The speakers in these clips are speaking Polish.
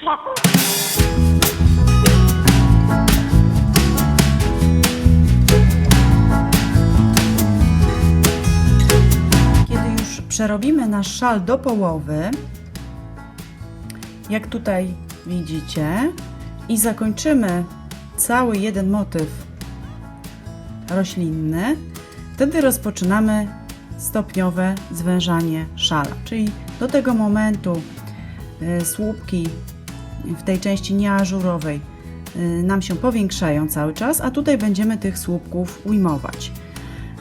Kiedy już przerobimy nasz szal do połowy, jak tutaj widzicie, i zakończymy cały jeden motyw roślinny, wtedy rozpoczynamy stopniowe zwężanie szala. Czyli do tego momentu y, słupki w tej części nieażurowej y, nam się powiększają cały czas, a tutaj będziemy tych słupków ujmować.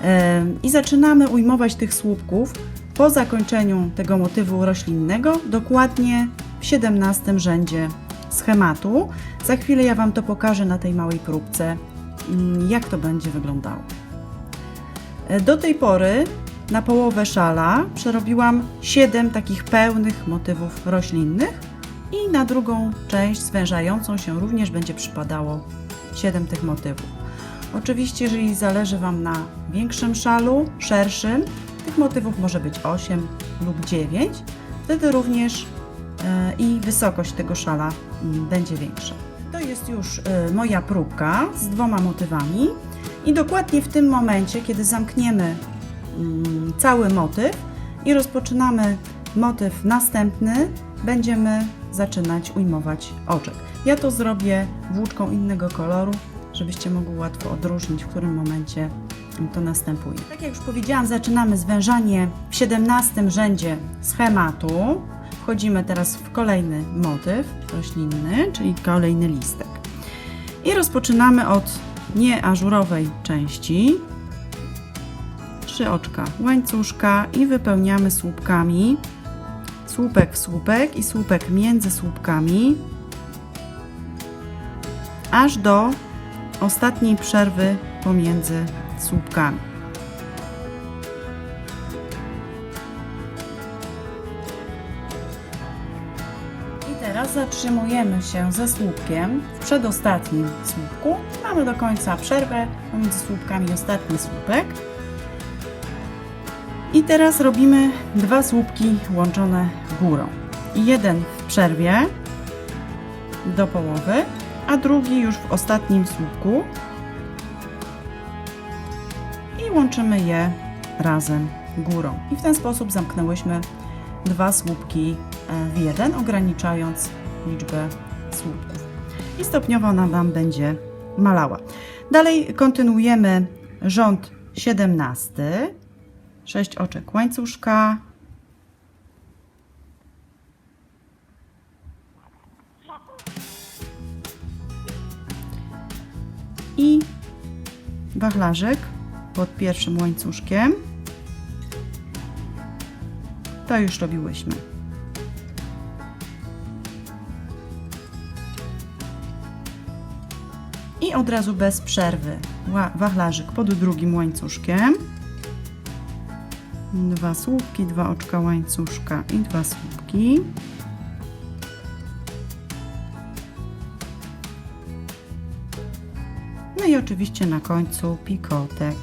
E, I zaczynamy ujmować tych słupków po zakończeniu tego motywu roślinnego, dokładnie w 17 rzędzie schematu. Za chwilę ja Wam to pokażę na tej małej próbce, mm, jak to będzie wyglądało. E, Do tej pory na połowę szala przerobiłam 7 takich pełnych motywów roślinnych i na drugą część zwężającą się również będzie przypadało 7 tych motywów. Oczywiście, jeżeli zależy Wam na większym szalu, szerszym, tych motywów może być 8 lub 9, wtedy również e, i wysokość tego szala mm, będzie większa. To jest już e, moja próbka z dwoma motywami i dokładnie w tym momencie, kiedy zamkniemy mm, cały motyw i rozpoczynamy motyw następny, będziemy zaczynać ujmować oczek. Ja to zrobię włóczką innego koloru, żebyście mogli łatwo odróżnić, w którym momencie to następuje. Tak jak już powiedziałam, zaczynamy zwężanie w 17 rzędzie schematu. Wchodzimy teraz w kolejny motyw roślinny, czyli kolejny listek. I rozpoczynamy od nieażurowej części. Trzy oczka łańcuszka i wypełniamy słupkami słupek w słupek i słupek między słupkami aż do ostatniej przerwy pomiędzy słupkami. I teraz zatrzymujemy się ze słupkiem w przedostatnim słupku. Mamy do końca przerwę pomiędzy słupkami ostatni słupek. I teraz robimy dwa słupki łączone górą. Jeden w przerwie do połowy, a drugi już w ostatnim słupku. I łączymy je razem górą. I w ten sposób zamknęłyśmy dwa słupki e, w jeden, ograniczając liczbę słupków. I stopniowo ona nam będzie malała. Dalej kontynuujemy rząd 17. 6 oczek łańcuszka. I wachlarzyk pod pierwszym łańcuszkiem. To już robiłyśmy. I od razu bez przerwy wachlarzyk pod drugim łańcuszkiem dwa słupki, dwa oczka łańcuszka i dwa słupki. No i oczywiście na końcu pikotek.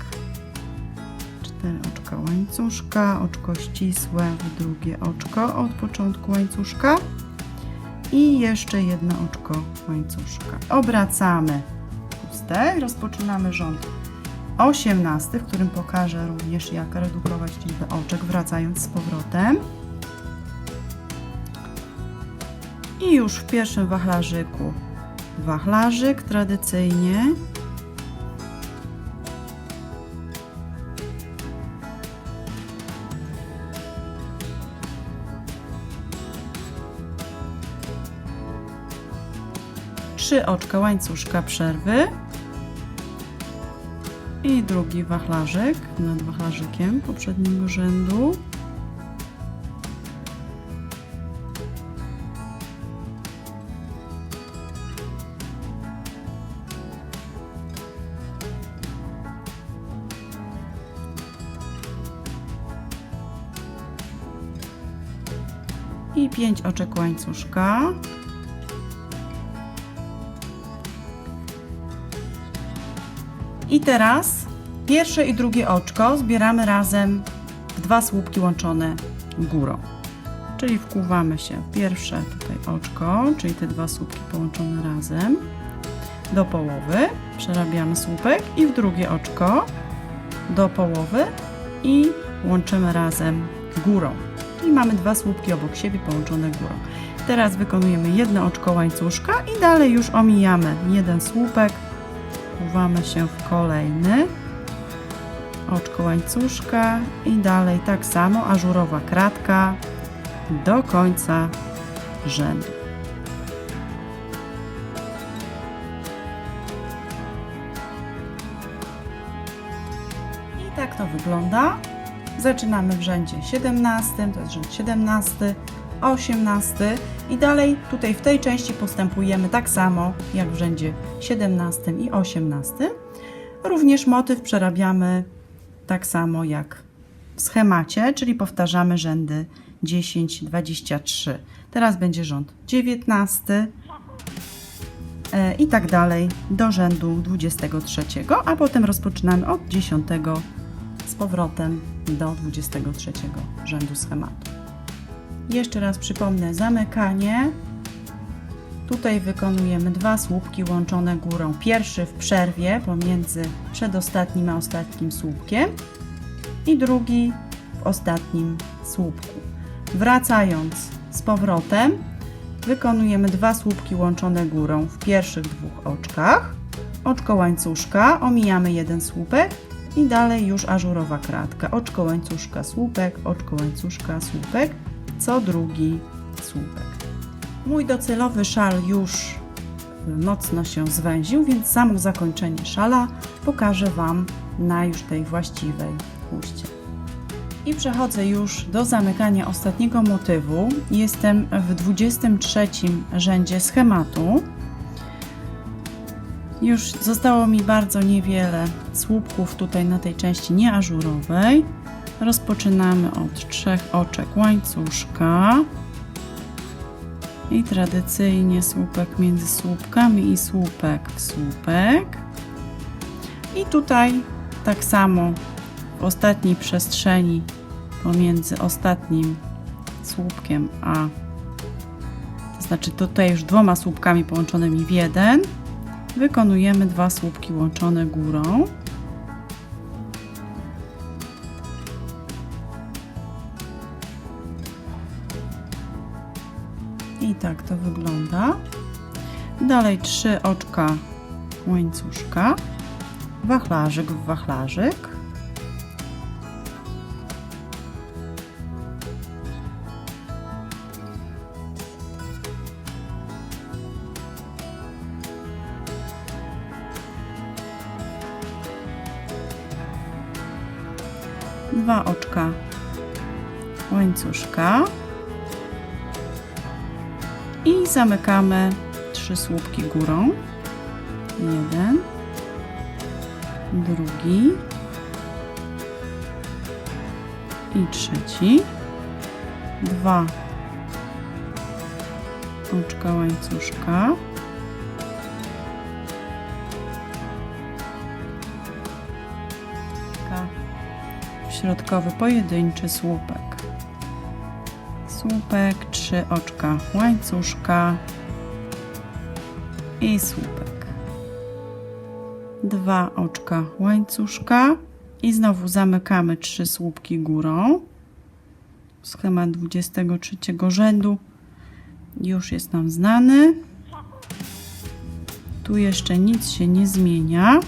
Cztery oczka łańcuszka, oczko ścisłe drugie oczko od początku łańcuszka i jeszcze jedno oczko łańcuszka. Obracamy puste, rozpoczynamy rząd 18, w którym pokażę również jak redukować liczbę oczek, wracając z powrotem. I już w pierwszym wachlarzyku wachlarzyk tradycyjnie. Trzy oczka łańcuszka przerwy i drugi wachlarzyk nad wachlarzykiem poprzedniego rzędu. I pięć oczek łańcuszka. I teraz pierwsze i drugie oczko zbieramy razem w dwa słupki łączone górą. czyli wkuwamy się w pierwsze tutaj oczko, czyli te dwa słupki połączone razem do połowy, przerabiamy słupek i w drugie oczko do połowy i łączymy razem górą. Czyli mamy dwa słupki obok siebie połączone górą. Teraz wykonujemy jedno oczko łańcuszka i dalej już omijamy jeden słupek, wkuwamy się w kolejny oczko łańcuszka i dalej tak samo ażurowa kratka do końca rzędu. I tak to wygląda. Zaczynamy w rzędzie 17, to jest rzęd 17, 18 i dalej tutaj w tej części postępujemy tak samo jak w rzędzie 17 i 18. Również motyw przerabiamy tak samo jak w schemacie, czyli powtarzamy rzędy 10, 23. Teraz będzie rząd 19 e, i tak dalej do rzędu 23, a potem rozpoczynamy od 10 z powrotem do 23 rzędu schematu. Jeszcze raz przypomnę zamykanie. Tutaj wykonujemy dwa słupki łączone górą. Pierwszy w przerwie pomiędzy przedostatnim a ostatnim słupkiem i drugi w ostatnim słupku. Wracając z powrotem, wykonujemy dwa słupki łączone górą w pierwszych dwóch oczkach. Oczko łańcuszka, omijamy jeden słupek i dalej już ażurowa kratka. Oczko łańcuszka, słupek, oczko łańcuszka, słupek, co drugi słupek. Mój docelowy szal już mocno się zwęził, więc samo zakończenie szala pokażę Wam na już tej właściwej huście. I przechodzę już do zamykania ostatniego motywu. Jestem w 23 rzędzie schematu. Już zostało mi bardzo niewiele słupków tutaj na tej części nieażurowej. Rozpoczynamy od trzech oczek łańcuszka. I tradycyjnie słupek między słupkami i słupek w słupek. I tutaj tak samo w ostatniej przestrzeni pomiędzy ostatnim słupkiem a to znaczy tutaj już dwoma słupkami połączonymi w jeden wykonujemy dwa słupki łączone górą. I tak to wygląda. Dalej trzy oczka łańcuszka, wachlarzyk w wachlarzyk. Zamykamy trzy słupki górą. Jeden, drugi i trzeci. Dwa oczka łańcuszka. Środkowy pojedynczy słupek słupek, trzy oczka łańcuszka i słupek. Dwa oczka łańcuszka i znowu zamykamy trzy słupki górą. Schemat 23 rzędu już jest nam znany. Tu jeszcze nic się nie zmienia.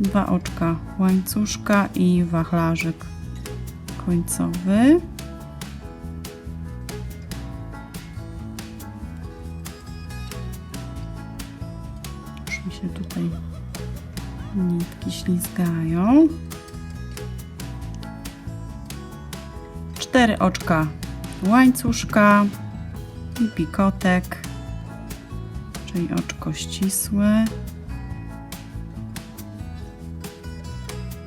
Dwa oczka łańcuszka i wachlarzyk końcowy. Tutaj nitki ślizgają. Cztery oczka łańcuszka i pikotek, czyli oczko ścisłe.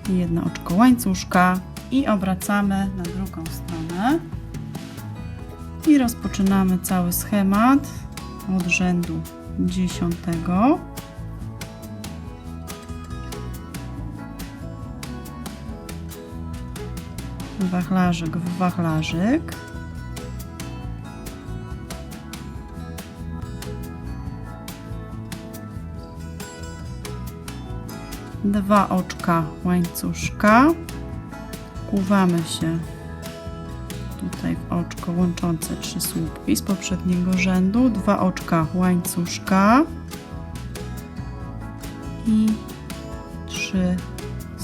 Jedno oczko łańcuszka i obracamy na drugą stronę. I rozpoczynamy cały schemat od rzędu dziesiątego. wachlarzyk w wachlarzyk. Dwa oczka łańcuszka. Kuwamy się tutaj w oczko łączące trzy słupki z poprzedniego rzędu. Dwa oczka łańcuszka i trzy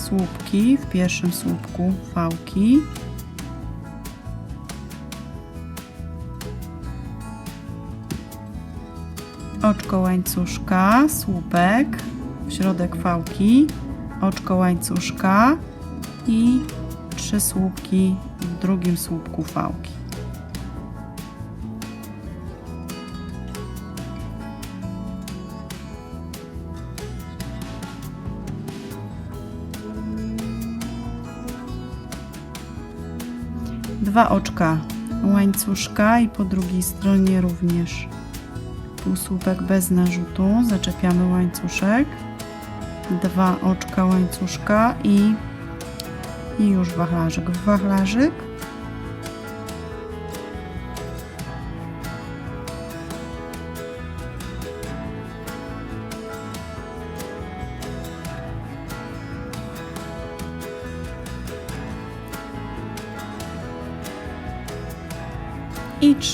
słupki w pierwszym słupku fałki. Oczko łańcuszka, słupek, w środek fałki, oczko łańcuszka i trzy słupki w drugim słupku fałki. Dwa oczka łańcuszka i po drugiej stronie również półsłupek bez narzutu. Zaczepiamy łańcuszek. Dwa oczka łańcuszka i, i już wachlarzyk w wachlarzyk.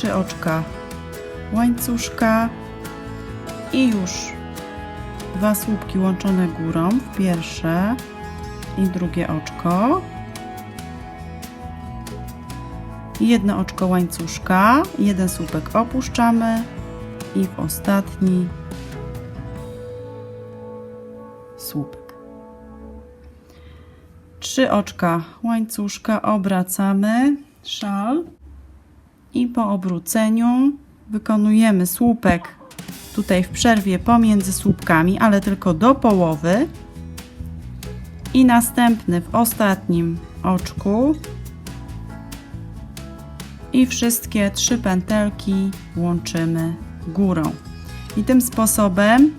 Trzy oczka. Łańcuszka. I już dwa słupki łączone górą w pierwsze i drugie oczko. Jedno oczko łańcuszka, jeden słupek opuszczamy. I w ostatni słupek. Trzy oczka łańcuszka obracamy. Szal i po obróceniu wykonujemy słupek tutaj w przerwie pomiędzy słupkami, ale tylko do połowy i następny w ostatnim oczku i wszystkie trzy pętelki łączymy górą. I tym sposobem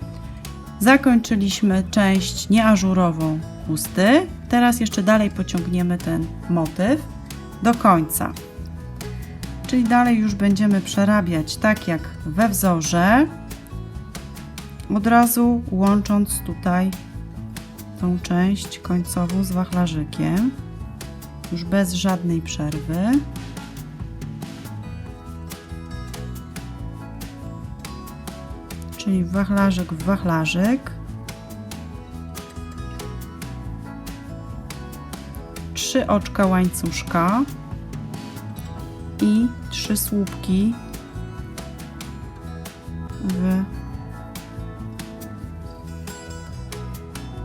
zakończyliśmy część nieażurową chusty. Teraz jeszcze dalej pociągniemy ten motyw do końca. Czyli dalej już będziemy przerabiać tak jak we wzorze, od razu łącząc tutaj tą część końcową z wachlarzykiem, już bez żadnej przerwy. Czyli wachlarzyk w wachlarzyk. Trzy oczka łańcuszka i trzy słupki w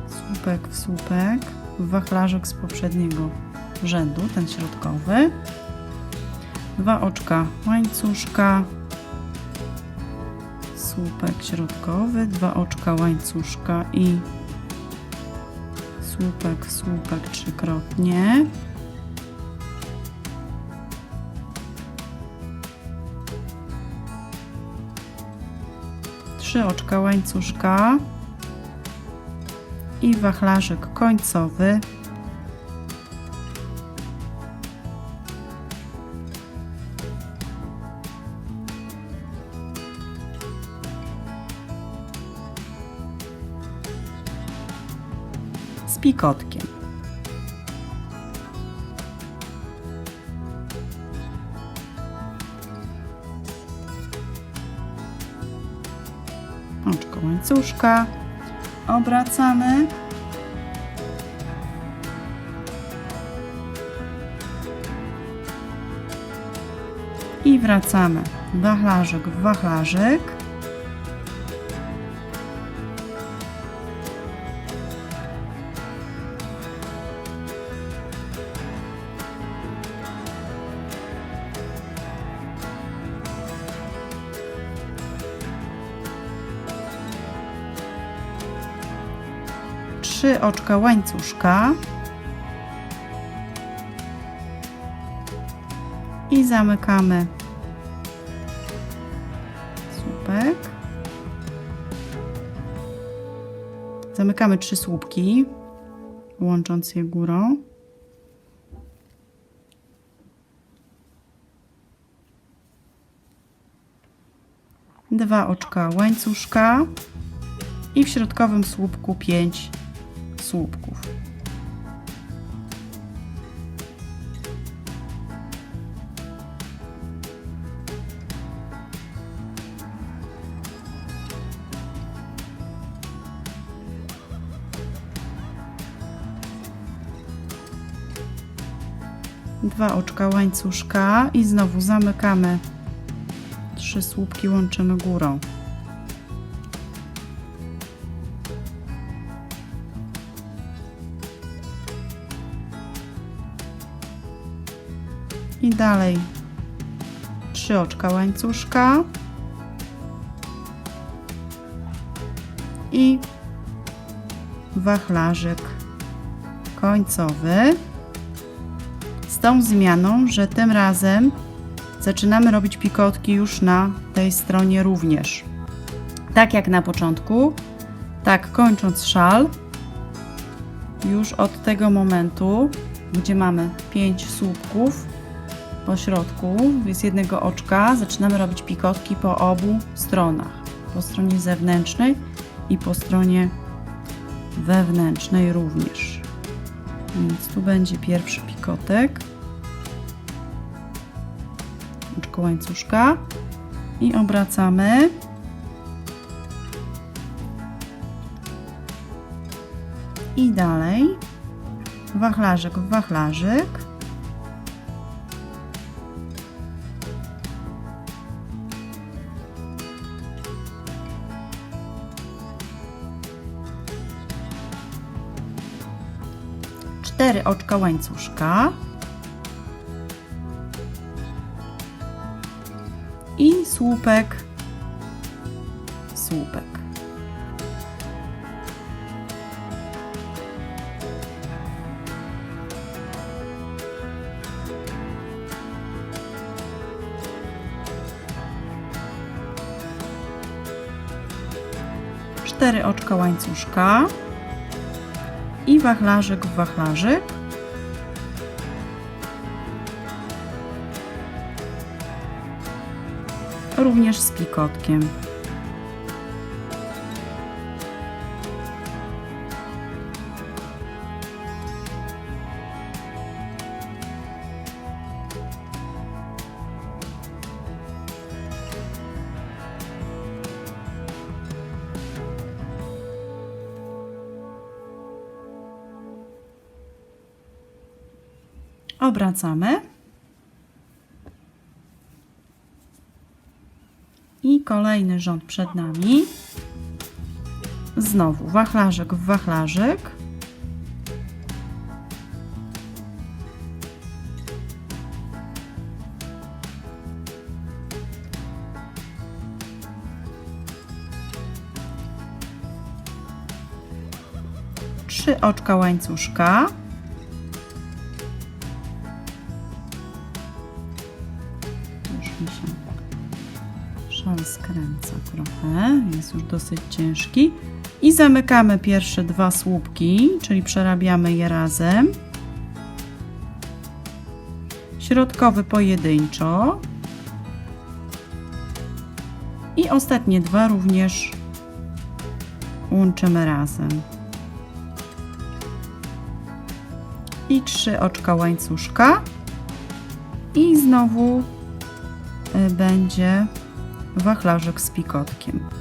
słupek w słupek, w wachlarzyk z poprzedniego rzędu, ten środkowy, dwa oczka łańcuszka, słupek środkowy, dwa oczka łańcuszka i słupek w słupek trzykrotnie. Trzy oczka łańcuszka i wachlarzyk końcowy. Z pikotkiem. Łańcuszka, obracamy. I wracamy. Wachlarzyk w trzy oczka łańcuszka i zamykamy słupek. Zamykamy trzy słupki, łącząc je górą. Dwa oczka łańcuszka i w środkowym słupku pięć słupków. Dwa oczka łańcuszka i znowu zamykamy. Trzy słupki łączymy górą. Dalej. Trzy oczka łańcuszka. I wachlarzyk końcowy. Z tą zmianą, że tym razem zaczynamy robić pikotki już na tej stronie również. Tak jak na początku, tak kończąc szal, już od tego momentu, gdzie mamy 5 słupków po środku, z jednego oczka, zaczynamy robić pikotki po obu stronach. Po stronie zewnętrznej i po stronie wewnętrznej również. Więc tu będzie pierwszy pikotek. Oczko łańcuszka i obracamy. I dalej wachlarzyk w wachlarzyk. Oczka łańcuszka i słupek, słupek. Cztery oczka łańcuszka i wachlarzyk w wachlarzyk. Również z pikotkiem. Obracamy. Kolejny rząd przed nami. Znowu wachlarzyk w wachlarzyk. Trzy oczka łańcuszka. Jest już dosyć ciężki. I zamykamy pierwsze dwa słupki, czyli przerabiamy je razem. Środkowy pojedynczo. I ostatnie dwa również łączymy razem. I trzy oczka łańcuszka. I znowu y, będzie wachlarzyk z pikotkiem.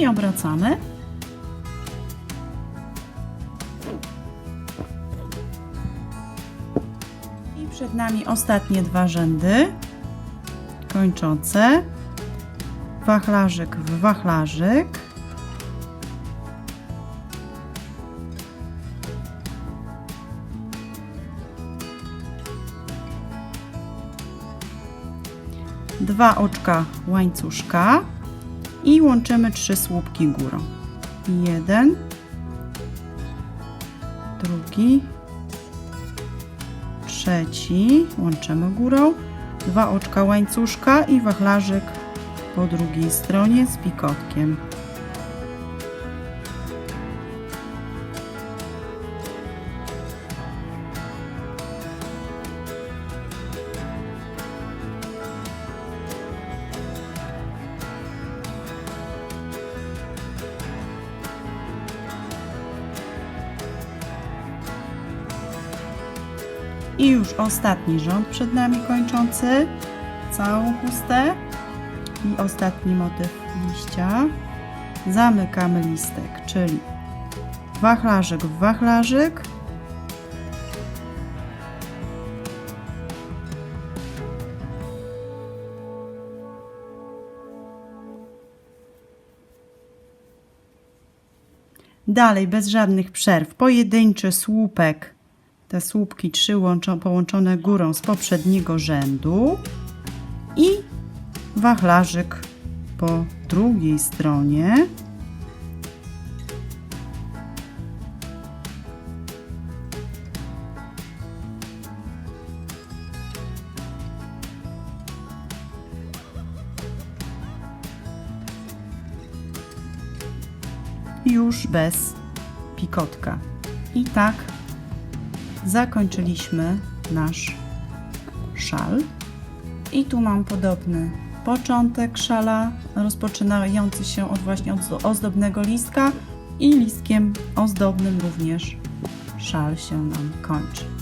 I obracamy. I przed nami ostatnie dwa rzędy kończące. Wachlarzyk w wachlarzyk. Dwa oczka łańcuszka i łączymy trzy słupki górą. Jeden, drugi, trzeci, łączymy górą, dwa oczka łańcuszka i wachlarzyk po drugiej stronie z pikotkiem. Ostatni rząd przed nami kończący całą chustę i ostatni motyw liścia. Zamykamy listek, czyli wachlarzyk w wachlarzyk. Dalej, bez żadnych przerw, pojedynczy słupek te słupki trzy łączą, połączone górą z poprzedniego rzędu i wachlarzyk po drugiej stronie. Już bez pikotka. I tak zakończyliśmy nasz szal. I tu mam podobny początek szala, rozpoczynający się od właśnie od ozdobnego listka i listkiem ozdobnym również szal się nam kończy.